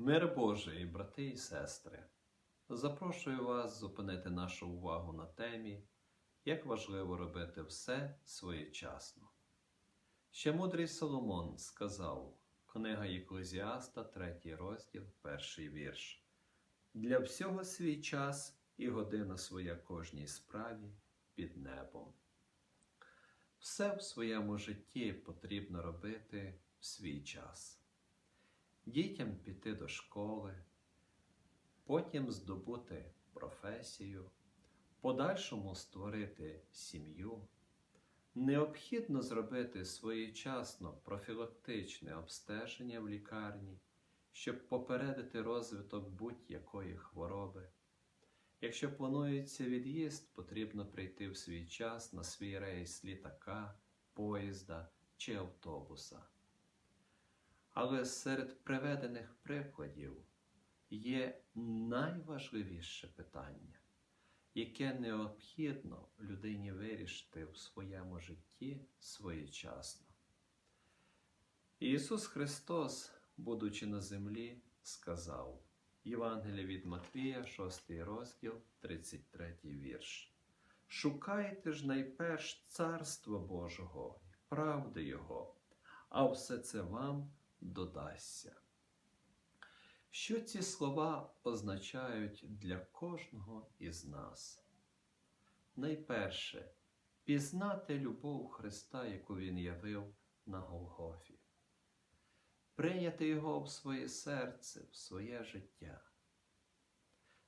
Мир Божий, брати і сестри, запрошую вас зупинити нашу увагу на темі, як важливо робити все своєчасно. Ще мудрий Соломон сказав, книга Єклезіаста, 3 розділ, перший вірш. Для всього свій час і година своя кожній справі під небом. Все в своєму житті потрібно робити в свій час. Дітям піти до школи, потім здобути професію, подальшому створити сім'ю. Необхідно зробити своєчасно профілактичне обстеження в лікарні, щоб попередити розвиток будь-якої хвороби. Якщо планується від'їзд, потрібно прийти в свій час на свій рейс літака, поїзда чи автобуса. Але серед приведених прикладів є найважливіше питання, яке необхідно людині вирішити в своєму житті своєчасно. Ісус Христос, будучи на землі, сказав Євангелія від Матвія, 6 розділ, 33 вірш. Шукайте ж найперш Царства Божого і правди Його, а все це вам додасться. Що ці слова означають для кожного із нас? Найперше, пізнати любов Христа, яку Він явив на Голгофі, прийняти Його в своє серце, в своє життя,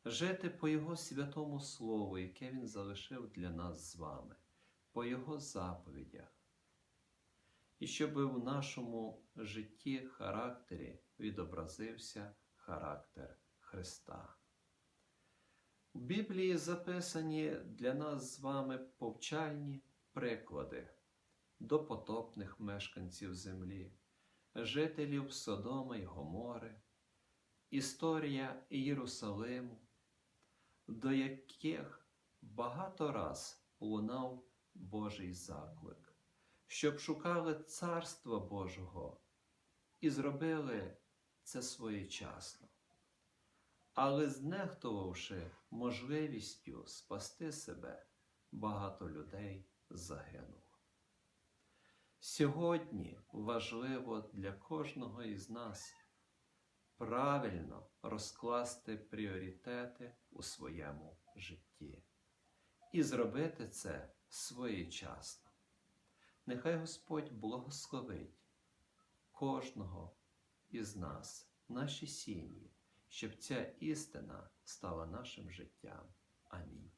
жити по Його святому Слову, яке Він залишив для нас з вами, по Його заповідях і щоб в нашому житті характері відобразився характер Христа. У Біблії записані для нас з вами повчальні приклади допотопних мешканців землі, жителів Содома й Гомори, історія Єрусалиму, до яких багато раз лунав Божий заклик щоб шукали Царства Божого і зробили це своєчасно. Але знехтувавши можливістю спасти себе, багато людей загинуло. Сьогодні важливо для кожного із нас правильно розкласти пріоритети у своєму житті і зробити це своєчасно. Нехай Господь благословить кожного із нас, наші сім'ї, щоб ця істина стала нашим життям. Амінь.